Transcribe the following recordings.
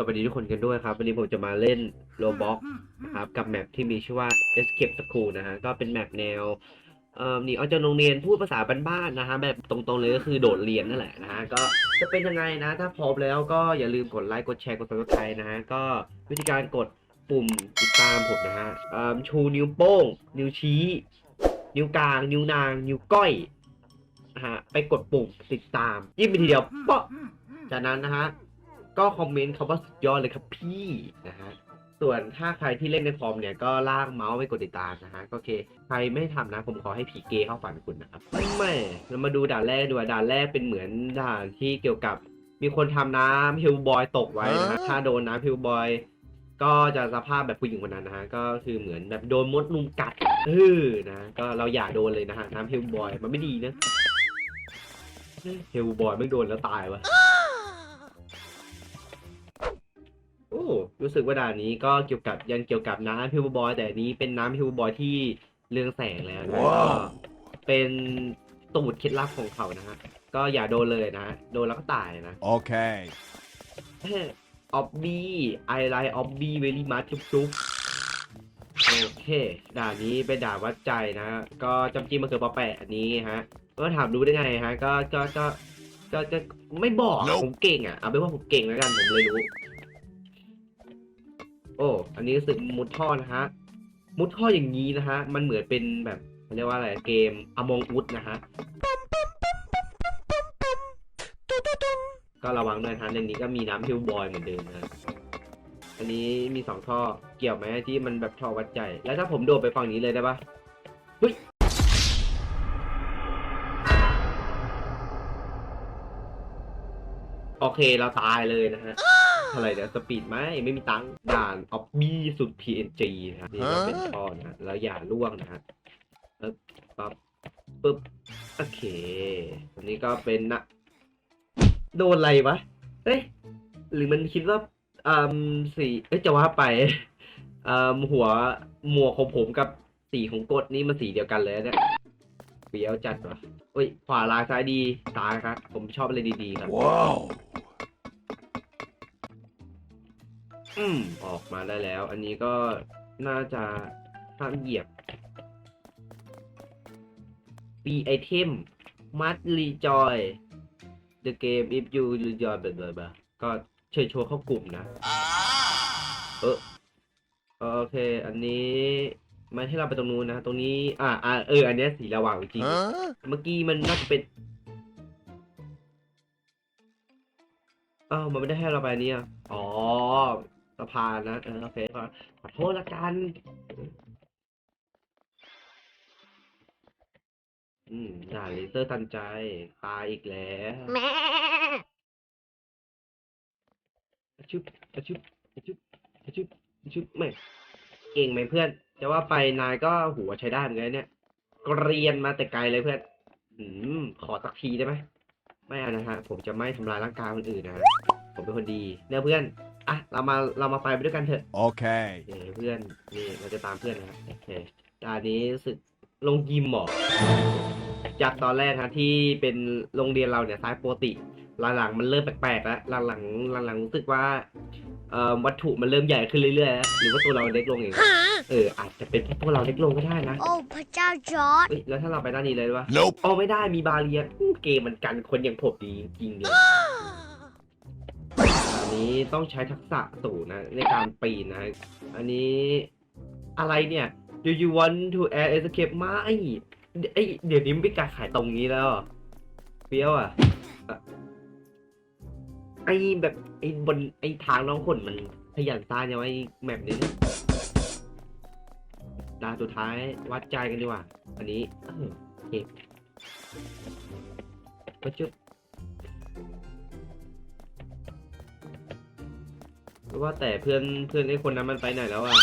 สวัสดีทุกคนกันด้วยครับ วันนี้ผมจะมาเล่นโ b บ็อกนะครับกับแมปที่มีชื่อว่า Escape School นะฮะก็เป็นแมปแนวเอ่อหนีออกจากโรงเรียนพูดภาษาบ้านๆนะฮะแบบตรงๆเลยก็คือโดดเรียนนั่นแหละนะฮะก็จะเป็นยังไงนะ ถ้าพร้อมแล้วก็อย่าลืมกดไลค์กดแชร์กด subscribe นะฮะก็วิธีการกดปุ่มติดตามผมนะฮะเอิ่มชูนิ้วโป้ง นิ้วชี้ นิ้วกลาง นิ้วนาง นิ้วก้อยนะฮะไปกดปุ่มติดตามยิ้มไปทีเดียวเปาะจากนั้นนะฮะ ก็คอมเมนต์คำว่าสุดยอดเลยครับพี่นะฮะส่วนถ้าใครที่เล่นในคอมเนี่ยก็ลากเมาส์ไปกดติดตามนะฮะก็โอเค ใครไม่ทำนะ ผมขอให้ผีเกย์เข้าฝันคุณนะครับไม่เรามาดูด่านแรกดูด่านแรกเป็นเหมือนด่านที่เกี่ยวกับมีคนทำน้ำฮิวบอยตกไว้นะฮะถ้าโดนน้ำฮิวบอย ก็จะสภาพแบบผู้หญิงคนนั้นนะฮะก็คือเหมือนแบบโดนมดลุมกัดเออนะก็เราอย่าโดนเลยนะฮะน้ำฮิวบอยมันไม่ดีนะฮิวบอยไม่โดนแล้วตายวะ รู้สึกว่าด่านนี้ก็เกี่ยวกับยังเกี่ยวกับน้ำฮิวบอยแต่อันนี้เป็นน้ำฮิวบอยที่เรืองแสงแล้วนะว้าวก็เป็นตูดเคล็ดลับของเขานะฮะก็อย่าโดนเลยนะโดนแล้วก็ตายนะ Okay. ออบบี้ไอไลน์ออบบี้เวลี่มาจุ๊บจุ๊บโอเคด่านนี้เป็นด่านวัดใจนะฮะก็จำจี้มะเขือเปอแปะอันนี้ฮะก็ถามรู้ได้ไงฮะ ก็ก็ก็ก็ก็ไม่บอกอะ Nope ผมเก่งอะเอาเป็นว่าผมเก่งแล้วกันผมเลยรู้ โอ้ อันนี้รู้สึกมุดท่อนะฮะ มุดท่ออย่างนี้นะฮะ มันเหมือนเป็นแบบเรียกว่าอะไรเกม Among Us นะฮะ ก็ระวังด้วยนะฮะในนี้ก็มีน้ำฮิวบอยเหมือนเดิมนะฮะอันนี้มีสองท่อเกี่ยวไหมที่มันแบบท่อวัดใจ แล้วถ้าผมโดดไปฝั่งนี้เลยได้ปะเฮ้ยโอเคเราตายเลยนะฮะ อะไรเนี่ยสปีดไหมไม่มีตังค์ด่านออบบี้สุด PNG นะครับนี่ก็เป็นท่อนะฮะแล้วอย่าล่วงนะฮะปึ๊บปั๊บปึ๊บโอเค อันนี้ก็เป็นนะ โดนอะไรวะ เฮ้ย หรือมันคิดว่าอืมสีเอ้ยจะว่าไปอืมหัวหมวกของผมกับสีของกดนี่มันสีเดียวกันเลยนะเนี่ยเปียวจัดวะเฮ้ย ขวาลายซ้ายดีซ้ายครับ ผมชอบอะไรดีๆครับ Wow. อืม ออกมาได้แล้ว อันนี้ก็น่าจะห้ามเหยียบปีไอเทมมัดรีจอย the game if you enjoy แบบแบบก็เชิญชวนเข้ากลุ่มนะ เออโอเค อันนี้ไม่ให้เราไปตรงนู้นนะ ตรงนี้ อ่าอ่าเออ อันเนี้ยสีระหว่างจริง Huh? เมื่อกี้มันน่าจะเป็นอ้าวมันไม่ได้ให้เราไปเนี่ย อ๋อ สะพานนะเออโอเคขอขอโทษละกัน อืมด่าเลเซอร์ทันใจ ตายอีกแล้วอะชุบอะชุบอะชุบอะชุบอะชุบไม่เก่งไหมเพื่อน จะว่าไปนายก็หัวใช้ได้เหมือนกันเนี่ย เกรียนมาแต่ไกลเลยเพื่อน อืม ขอสักทีได้ไหม ไม่เอานะฮะ ผมจะไม่ทำลายร่างกายคนอื่นนะฮะผมเป็นคนดีเนี่ยเพื่อน อะเรามาเรามาไปไปด้วยกันเถอะ Okay. เออเพื่อนนี่เราจะตามเพื่อนนะครับโอเคด่านนี้รู้สึกลงยิมเหรอจากตอนแรกฮะที่เป็นโรงเรียนเราเนี่ยซ้ายปกติหลังๆมันเริ่มแปลกๆแล้วหลังๆหลังๆรู้สึกว่าเอ่อวัตถุมันเริ่มใหญ่ขึ้นเรื่อยๆแล้วหรือว่าตัวเราเล็กลงเองเอออาจจะเป็นเพราะพวกเราเล็กลงก็ได้นะโอ้พระเจ้าจอร์ดเฮ้ยแล้วถ้าเราไปด้านนี้เลยได้ปะ Nope. อ๋อไม่ได้มีบาเรียอู้เกมมันกันคนอย่างผมดีจริงๆเลยอั นี้ต้องใช้ทักษะสูงนะในการปีนนะ อันนี้อะไรเนี่ย do you want to air escape ไม่ไอเดี๋ยวนี้ไม่การขายตรงนี้แล้วเหรอเฟี้ยวอะ ไอแบบไอบนไอทางน้องคนมันขยันสร้างยังไงแมปนี้เนี่ยดาสุดท้ายวัดใจกันดีกว่า อันนี้เออโอเคก็จุด ว่าแต่เพื่อนเพื่อนไอ้คนนั้นมันไปไหนแล้วอะ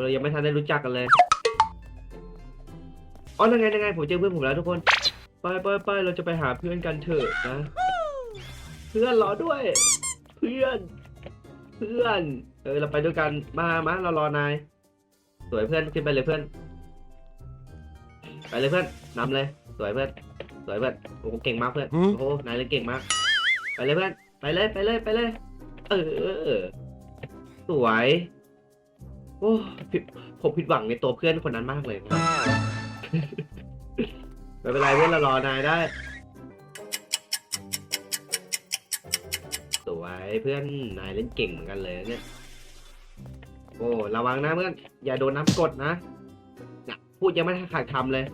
เรายังไม่ทันได้รู้จักกันเลยอ๋อยังไงยังไงผมเจอเพื่อนผมแล้วทุกคน ไปไปไปเราจะไปหาเพื่อนกันเถอะนะ เพื่อนรอด้วย เพื่อน เพื่อน เออเราไปด้วยกันมามาเรารอนาย สวยเพื่อนขึ้นไปเลยเพื่อน ไปเลยเพื่อนนำเลย สวยเพื่อน สวยเพื่อนโอ้โหเก่งมากเพื่อนหืมโอ้โหนายเล่นเก่งมาก ไปเลยเพื่อน ไปเลยไปเลยไปเลย เออ สวย โอ้ผิดผมผิดหวังในตัวเพื่อนคนนั้นมากเลยนะไม่เป็นไรเพื่อนเรารอนายได้ สวยเพื่อนนายเล่นเก่งเหมือนกันเลยเนี่ย โอ้ระวังนะเพื่อน อย่าโดนน้ำกดนะ พูดยังไม่ทันขาดคำเลย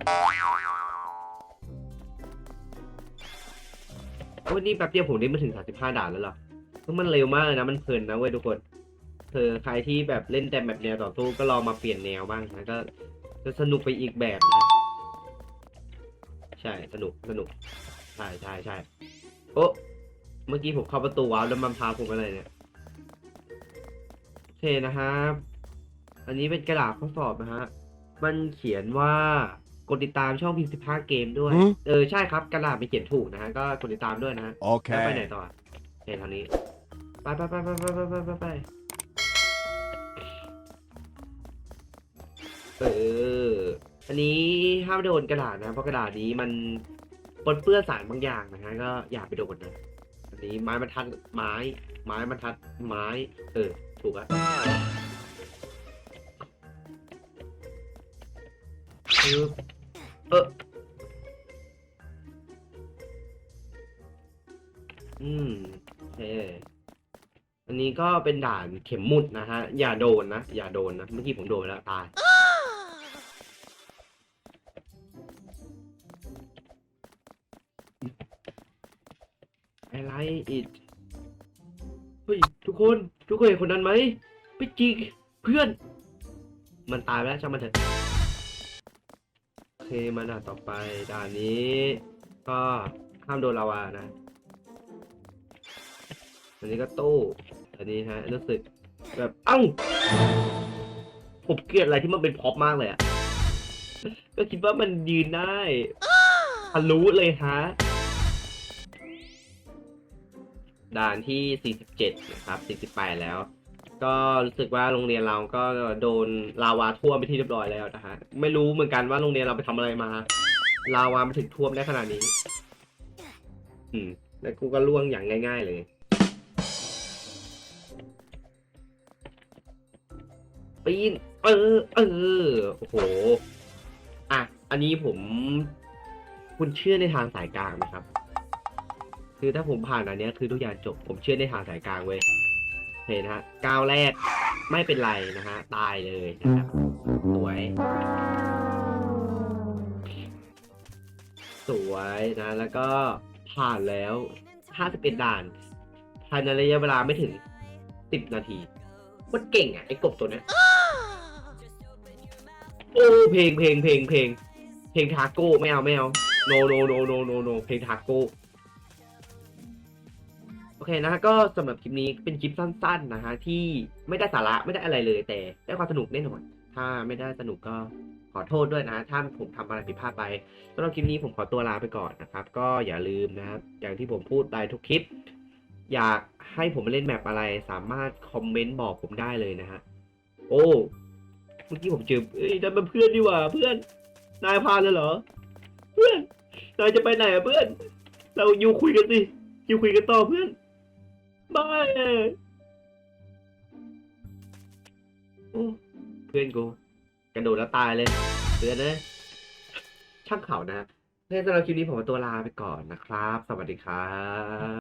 โอ้นี่แป๊บเดียวผมได้มาถึง 35 ด่านแล้วหรอ เพราะมันเร็วมากเลยนะมันเพลินนะเว้ยทุกคนเธอใครที่แบบเล่นแต่แบบแนวต่อสู้ก็ลองมาเปลี่ยนแนวบ้างนะก็จะสนุกไปอีกแบบนะ ใช่สนุกสนุกใช่ใช่ใช่โอ้เมื่อกี้ผมเข้าประตูว้าวแล้วมันพาผมอะไรเนี่ยโอเคนะครับ อันนี้เป็นกระดาษข้อสอบนะฮะ มันเขียนว่ากดติดตามช่องพิมพ์สิบห้าเกมด้วยหือเออใช่ครับกระดาษไม่เขียนถูกนะฮะก็กดติดตามด้วยนะฮะแล้วไปไหน Okay. ต่อโอเคทางนี้ ไปไปไปไปไปไปไปไปไปเออ อันนี้ห้ามโดนกระดาษนะ เพราะกระดาษนี้มันปนเปื้อนสารบางอย่างนะฮะ ก็อย่าไปโดนนะ อันนี้ไม้บรรทัดไม้ ไม้บรรทัดไม้ เออ ถูกอะเออเอออืมโอเค อันนี้ก็เป็นด่านเข็มหมุดนะฮะ อย่าโดนนะ อย่าโดนนะ เมื่อกี้ผมโดนไปแล้วตายอะไรอีกเฮ้ยทุกคนทุกคนเห็นคนนั้นไหมไปจิกเพื่อน มันตายไปแล้วช่างมันเถอะโอเคมาด่านต่อไปด่านนี้ ก็ห้ามโดนลาวานะ อันนี้ก็ตู้อันนี้ฮะรู้สึกแบบเอ้าผมเกลียดอะไรที่มันเป็นพ็อปมากเลยอะก็คิดว่ามันยืนได้ทะลุเลยฮะด่านที่ 47 นะครับ 48 แล้ว ก็รู้สึกว่าโรงเรียนเราก็โดนลาวาท่วมไปที่เรียบร้อยแล้วนะฮะ ไม่รู้เหมือนกันว่าโรงเรียนเราไปทำอะไรมา ลาวามาถึงท่วมได้ขนาดนี้ อืม แล้วกูก็ล่วงอย่างง่าย ๆ เลย ปีน เออ เออ โอ้โห อะ อันนี้ผม คุณเชื่อในทางสายกลางไหมครับ คือถ้าผมผ่านอันเนี้ยคือทุกอย่างจบ ผมเชื่อในทางสายกลางเว้ยเห็นนะฮะก้าวแรกไม่เป็นไรนะฮะ ตายเลยนะครับสวย สวยนะ แล้วก็ผ่านแล้ว51ด่านภายในระยะเวลาไม่ถึง 10 นาทีมันเก่งอะ ไอ้กบตัวเนี้ย โอ้เพลงเพลงเพลงเพลงเพลงทาโก้ไม่เอาไม่เอา no no no no no no เพลงทาโก้โอเคนะฮะก็สำหรับคลิปนี้เป็นคลิปสั้น ๆนะฮะที่ไม่ได้สาระไม่ได้อะไรเลยแต่ได้ความสนุกแน่นอนถ้าไม่ได้สนุกก็ขอโทษด้วยนะ ถ้าผมทำอะไรผิดพลาดไปสำหรับคลิปนี้ผมขอตัวลาไปก่อนนะครับ ก็อย่าลืมนะครับอย่างที่ผมพูดไปทุกคลิป อยากให้ผมเล่นแมปอะไรสามารถคอมเมนต์บอกผมได้เลยนะฮะโอ้ เมื่อกี้ผมเจอเอ้ยนั่นมันเพื่อนดีกว่าเพื่อน นายพาเลยเหรอ เพื่อน นายจะไปไหนอะเพื่อน เราอยู่คุยกันสิอยู่คุยกันต่อเพื่อนบายเพื่อนกูกระโดดแล้วตายเลยเพื่อนนะช่างเขานะเพื่อนสำหรับคลิปนี้ผมขอตัวลาไปก่อนนะครับ สวัสดีครับ